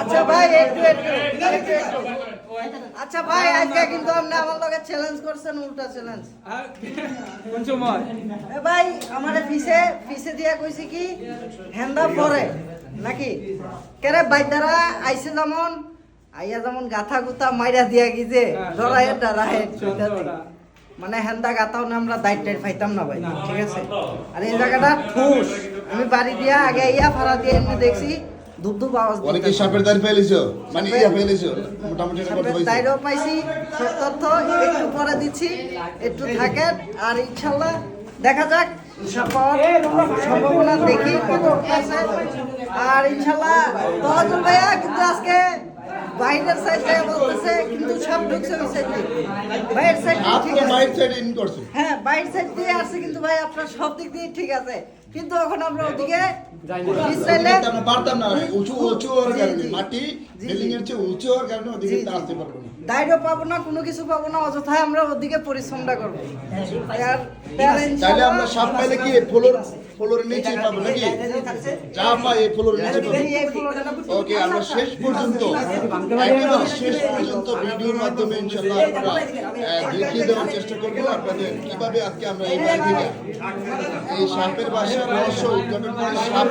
আচ্ছা ভাই একটু একটু। একটু, একটু। আচ্ছা ভাই আজকে কিন্তু আপনি আমার লগে চ্যালেঞ্জ করছেন উল্টা চ্যালেঞ্জ কোন সময়? ভাই আমারে পিছে পিছে দিয়া কইছে কি হেন্দা পরে নাকি? কেরে বাইদারা আইছে যেমন আইয়া যেমন গাথা গুতা মাইরা দিয়া গিয়ে ধরায় ডারায় মানে হেন্দা গাতাও না আমরা দাইট টাইট পাইতাম না ভাই ঠিক আছে? আর এই জায়গাটা ঠুস। আমি বাড়ি দিয়া আগে ইয়া ভাড়া দিয়ে এমনি দেখছি ধূপ ধূপ আওয়াজ অনেকে সাপের দাঁড় ফেলেছো? মানে ইয়া ফেলেছো? মোটামুটি সাপের দাঁড়ও পাইছি তথ্য একটু পরে দিচ্ছি একটু থাকে আর ইনশাল্লাহ দেখা যাক সম্ভাবনা দেখি কত আছে আর ইনশাল্লাহ তহজুল ভাইয়া কিন্তু আজকে বাইরের সাইড বলতেছে কিন্তু সাপ ঢুকছে ওই সাইড বাইরের সাইড ঠিক আছে। হ্যাঁ বাইরের সাইড দিয়ে আসছে কিন্তু ভাই আপনার সব দিক দিয়ে ঠিক আছে। কিন্তু এখন আমরা ওদিকে পিছাইলে আমরা পারতাম না। উঁচু উঁচু হওয়ার কারণে মাটি বিল্ডিং এর চেয়ে উঁচু হওয়ার কারণে ওদিকে জি, জি। আসতে পারব না। দায়িত্ব পাবো না কোনো কিছু পাবো না অযথায় আমরা ওদিকে পরিশ্রমটা করব। আমরা সাপ পাইলে কি ফ্লোর ফ্লোরের নিচে পাবো নাকি? যা পাই এই ফ্লোরের নিচে পাবো এই- এই ফ্লোরটা- ওকে আমরা শেষ পর্যন্ত একেবারে শেষ পর্যন্ত ভিডিওর মাধ্যমে আমরা দেখিয়ে দেওয়ার চেষ্টা করব আপনাদের কীভাবে আজকে আমরা এই বাড়ি এই সাপের বাসার রহস্য উদ্ঘাটন করে সাপ